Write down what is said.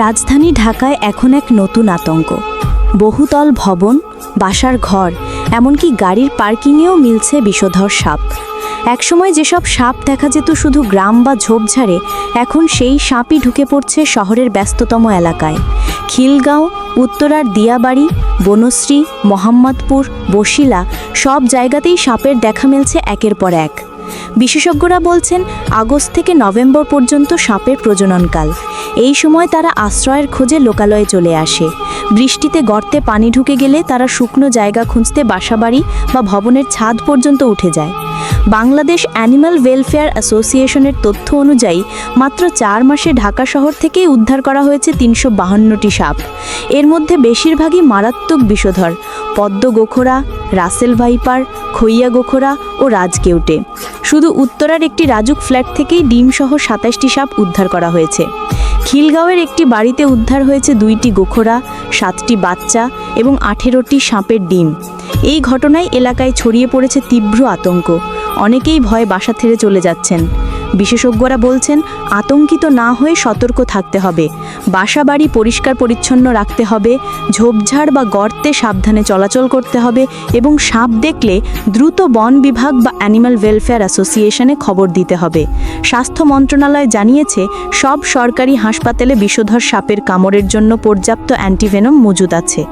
রাজধানী ঢাকায় এখন এক নতুন আতঙ্ক। বহুতল ভবন, বাসার ঘর, এমনকি গাড়ির পার্কিংয়েও মিলছে বিষধর সাপ। একসময় যেসব সাপ দেখা যেত শুধু গ্রাম বা ঝোপঝাড়ে, এখন সেই সাপই ঢুকে পড়ছে শহরের ব্যস্ততম এলাকায়। খিলগাঁও, উত্তরার দিয়াবাড়ি, বনশ্রী, মোহাম্মদপুর বসিলা সব জায়গাতেই সাপের দেখা মিলছে একের পর এক। বিশেষজ্ঞরা বলছেন, আগস্ট থেকে নভেম্বর পর্যন্ত সাপের প্রজননকাল। এই সময় তারা আশ্রয়ের খোঁজে লোকালয়ে চলে আসে। বৃষ্টিতে গর্তে পানি ঢুকে গেলে তারা শুকনো জায়গা খুঁজতে বাসাবাড়ি বা ভবনের ছাদ পর্যন্ত উঠে যায়। বাংলাদেশ অ্যানিম্যাল ওয়েলফেয়ার অ্যাসোসিয়েশনের তথ্য অনুযায়ী, মাত্র চার মাসে ঢাকা শহর থেকেই উদ্ধার করা হয়েছে তিনশো বাহান্নটি সাপ। এর মধ্যে বেশিরভাগই মারাত্মক বিষধর, পদ্ম গোখরা, রাসেল ভাইপার খইয়া গোখরা ও রাজকেউটে। শুধু উত্তরার একটি রাজুক ফ্ল্যাট থেকেই ডিমসহ সাতাশটি সাপ উদ্ধার করা হয়েছে। খিলগাঁওয়ের একটি বাড়িতে উদ্ধার হয়েছে দুইটি গোখরা, সাতটি বাচ্চা এবং আঠেরোটি সাপের ডিম। এই ঘটনায় এলাকায় ছড়িয়ে পড়েছে তীব্র আতঙ্ক। অনেকেই ভয়ে বাসা ছেড়ে চলে যাচ্ছেন। বিশেষজ্ঞরা বলছেন, আতঙ্কিত না হয়ে সতর্ক থাকতে হবে। বাসা বাড়ি পরিষ্কার পরিচ্ছন্ন রাখতে হবে, ঝোপঝাড় বা গর্তে সাবধানে চলাচল করতে হবে এবং সাপ দেখলে দ্রুত বন বিভাগ বা অ্যানিম্যাল ওয়েলফেয়ার অ্যাসোসিয়েশনে খবর দিতে হবে। স্বাস্থ্য মন্ত্রণালয় জানিয়েছে, সব সরকারি হাসপাতালে বিষধর সাপের কামড়ের জন্য পর্যাপ্ত অ্যান্টিভেনম মজুদ আছে।